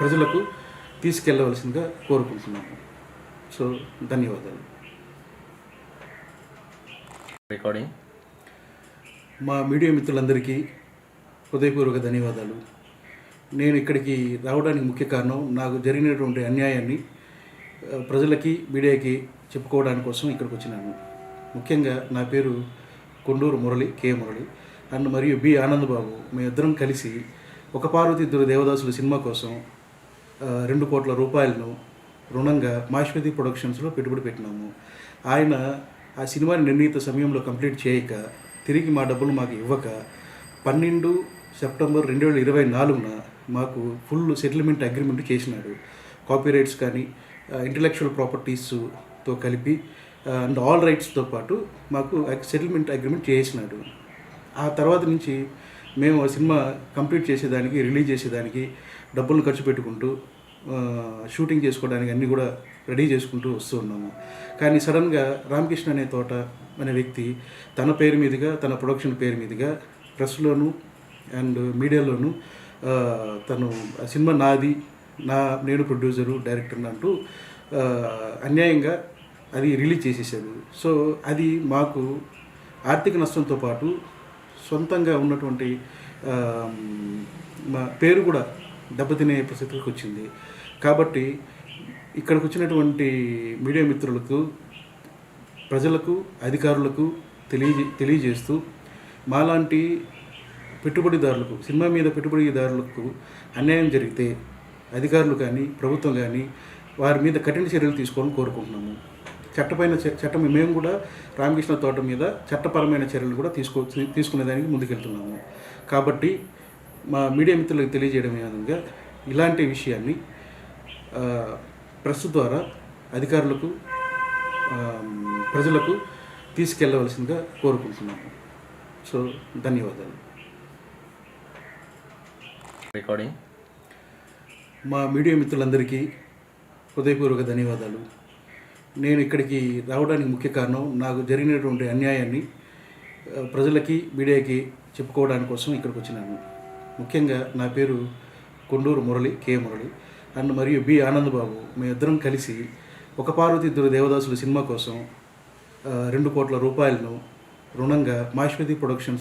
ప్రజలకు తీసుకెళ్ళవలసిందిగా కోరుకుంటున్నాము. సో ధన్యవాదాలు. రికార్డింగ్ మా మీడియా మిత్రులందరికీ హృదయపూర్వక ధన్యవాదాలు. నేను ఇక్కడికి రావడానికి ముఖ్య కారణం నాకు జరిగినటువంటి అన్యాయాన్ని ప్రజలకి మీడియాకి చెప్పుకోవడానికి కోసం ఇక్కడికి వచ్చినాను. ముఖ్యంగా నా పేరు కొండూరు మురళి కే. మురళి. అండ్ మరియు బి. ఆనందబాబు మేమిద్దరం కలిసి ఒక పార్వతి ఇద్దరు దేవదాసులు సినిమా కోసం రెండు కోట్ల రూపాయలను రుణంగా మాశ్వతి ప్రొడక్షన్స్లో పెట్టుబడి పెట్టినాము. ఆయన ఆ సినిమాని నిర్ణీత సమయంలో కంప్లీట్ చేయక తిరిగి మా డబ్బులు మాకు ఇవ్వక పన్నెండు సెప్టెంబర్ రెండు వేల ఇరవై నాలుగున మాకు ఫుల్ సెటిల్మెంట్ అగ్రిమెంట్ చేసినాడు. కాపీరైట్స్ కానీ ఇంటలెక్చువల్ ప్రాపర్టీస్తో కలిపి అండ్ ఆల్ రైట్స్తో పాటు మాకు సెటిల్మెంట్ అగ్రిమెంట్ చేసినాడు. ఆ తర్వాత నుంచి మేము ఆ సినిమా కంప్లీట్ చేసేదానికి రిలీజ్ చేసేదానికి డబ్బులు ఖర్చు పెట్టుకుంటూ షూటింగ్ చేసుకోవడానికి అన్నీ కూడా రెడీ చేసుకుంటూ వస్తూ ఉన్నాము. కానీ సడన్గా రామకృష్ణ అనే తోట అనే వ్యక్తి తన పేరు మీదుగా తన ప్రొడక్షన్ పేరు మీదుగా ప్రెస్లోను అండ్ మీడియాలోను తను సినిమా నాది నా నేను ప్రొడ్యూసరు డైరెక్టర్ అంటూ అన్యాయంగా అది రిలీజ్ చేసేసాడు సో అది మాకు ఆర్థిక నష్టంతో పాటు సొంతంగా ఉన్నటువంటి మా పేరు కూడా దెబ్బతినే పరిస్థితికి వచ్చింది. కాబట్టి ఇక్కడికి వచ్చినటువంటి మీడియా మిత్రులకు ప్రజలకు అధికారులకు తెలియజే తెలియజేస్తూ మాలాంటి పెట్టుబడిదారులకు సినిమా మీద పెట్టుబడిదారులకు అన్యాయం జరిగితే అధికారులు కానీ ప్రభుత్వం కానీ వారి మీద కఠిన చర్యలు తీసుకోవాలని కోరుకుంటున్నాము. చట్టపైన చట్టం మేము కూడా రామకృష్ణ తోట మీద చట్టపరమైన చర్యలు కూడా తీసుకో తీసుకునేదానికి ముందుకెళ్తున్నాము. కాబట్టి మా మీడియా మిత్రులకు తెలియజేయడం విధంగా ఇలాంటి విషయాన్ని ప్రెస్ ద్వారా అధికారులకు ప్రజలకు తీసుకెళ్ళవలసిందిగా కోరుకుంటున్నాము. సో ధన్యవాదాలు. రికార్డింగ్ మా మీడియా మిత్రులందరికీ హృదయపూర్వక ధన్యవాదాలు. నేను ఇక్కడికి రావడానికి ముఖ్య కారణం నాకు జరిగినటువంటి అన్యాయాన్ని ప్రజలకి మీడియాకి చెప్పుకోవడానికి కోసం ఇక్కడికి వచ్చినాను. ముఖ్యంగా నా పేరు కొండూరు మురళి కే మురళి. అండ్ మరియు బి ఆనందబాబు. మేమిద్దరం కలిసి ఒక పార్వతి ఇద్దరు దేవదాసుల సినిమా కోసం రెండు కోట్ల రూపాయలను రుణంగా మాశ్వతి ప్రొడక్షన్స్